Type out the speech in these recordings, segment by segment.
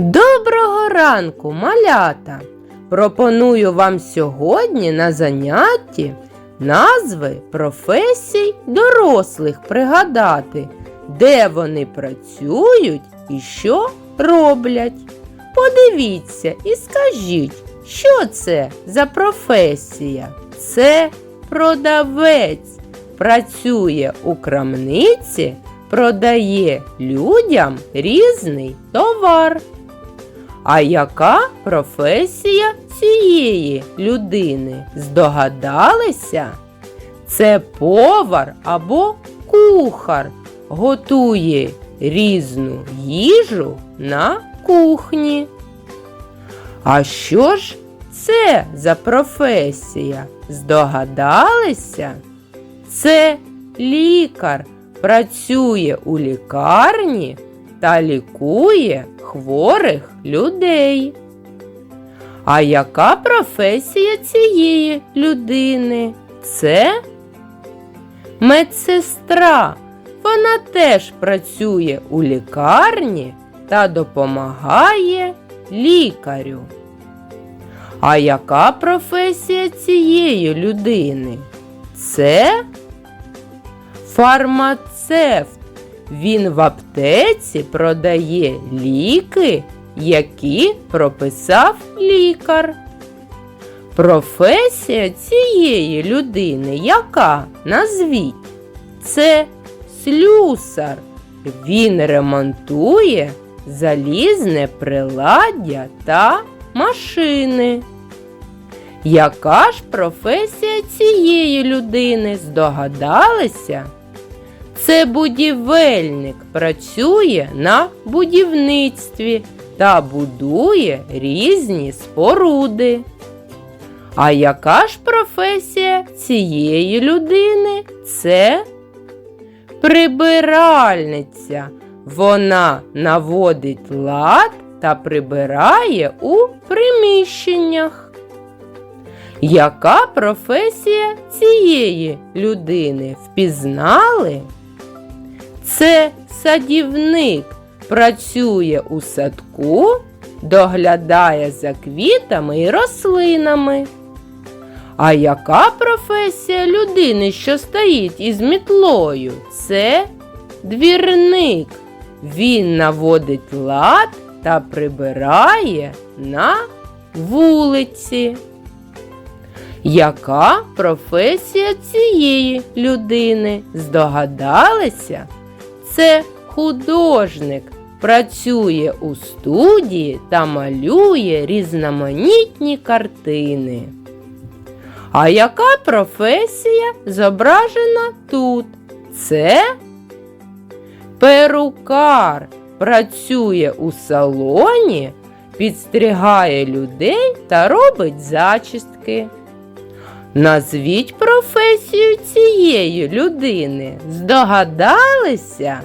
Доброго ранку, малята! Пропоную вам сьогодні на занятті назви професій дорослих пригадати, де вони працюють і що роблять. Подивіться і скажіть, що це за професія? Це продавець. Працює у крамниці, продає людям різний товар. А яка професія цієї людини? Здогадалися? Це повар або кухар готує різну їжу на кухні. А що ж це за професія? Здогадалися? Це лікар працює у лікарні та лікує хворих людей. А яка професія цієї людини? Це медсестра. Вона теж працює у лікарні та допомагає лікарю. А яка професія цієї людини? Це фармацевт. Він в аптеці продає ліки, які прописав лікар. Професія цієї людини яка? Назвіть. Це слюсар. Він ремонтує залізне приладдя та машини. Яка ж професія цієї людини? Здогадалися? Це будівельник працює на будівництві та будує різні споруди. А яка ж професія цієї людини? Це прибиральниця. Вона наводить лад та прибирає у приміщеннях. Яка професія цієї людини? Впізнали? Це садівник. Працює у садку, доглядає за квітами і рослинами. А яка професія людини, що стоїть із мітлою? Це двірник. Він наводить лад та прибирає на вулиці. Яка професія цієї людини? Здогадалися? Це художник. Працює у студії та малює різноманітні картини. А яка професія зображена тут? Це перукар. Працює у салоні, підстригає людей та робить зачістки. Назвіть професію цієї людини. Здогадалися?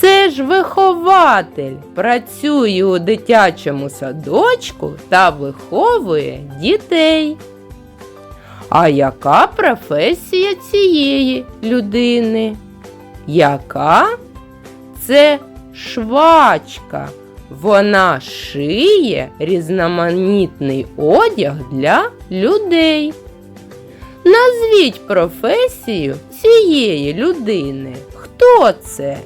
Це ж вихователь працює у дитячому садочку та виховує дітей. А яка професія цієї людини? Яка? Це швачка. Вона шиє різноманітний одяг для людей. Назвіть професію цієї людини. Хто це?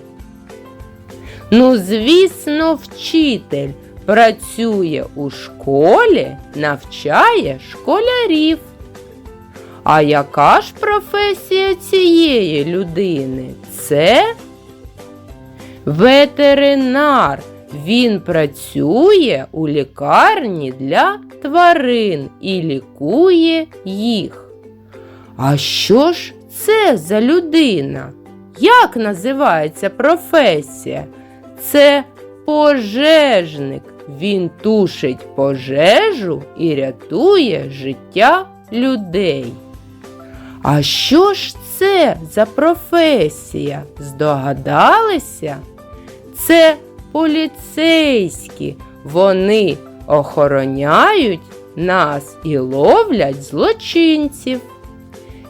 Ну, звісно, вчитель працює у школі, навчає школярів. А яка ж професія цієї людини? Це ветеринар. Він працює у лікарні для тварин і лікує їх. А що ж це за людина? Як називається професія? Це пожежник. Він тушить пожежу і рятує життя людей. А що ж це за професія? Здогадалися? Це поліцейські. Вони охороняють нас і ловлять злочинців.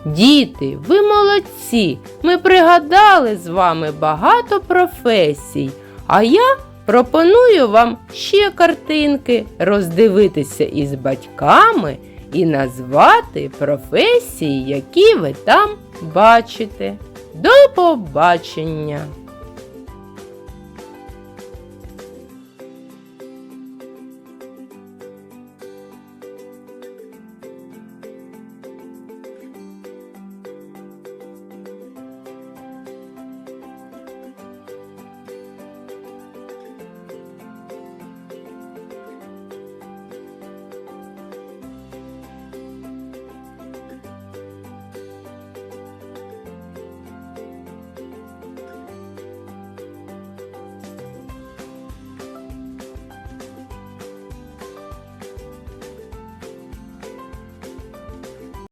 Діти, ви молодці! Ми пригадали з вами багато професій, а я Пропоную вам ще картинки роздивитися із батьками і назвати професії, які ви там бачите. До побачення!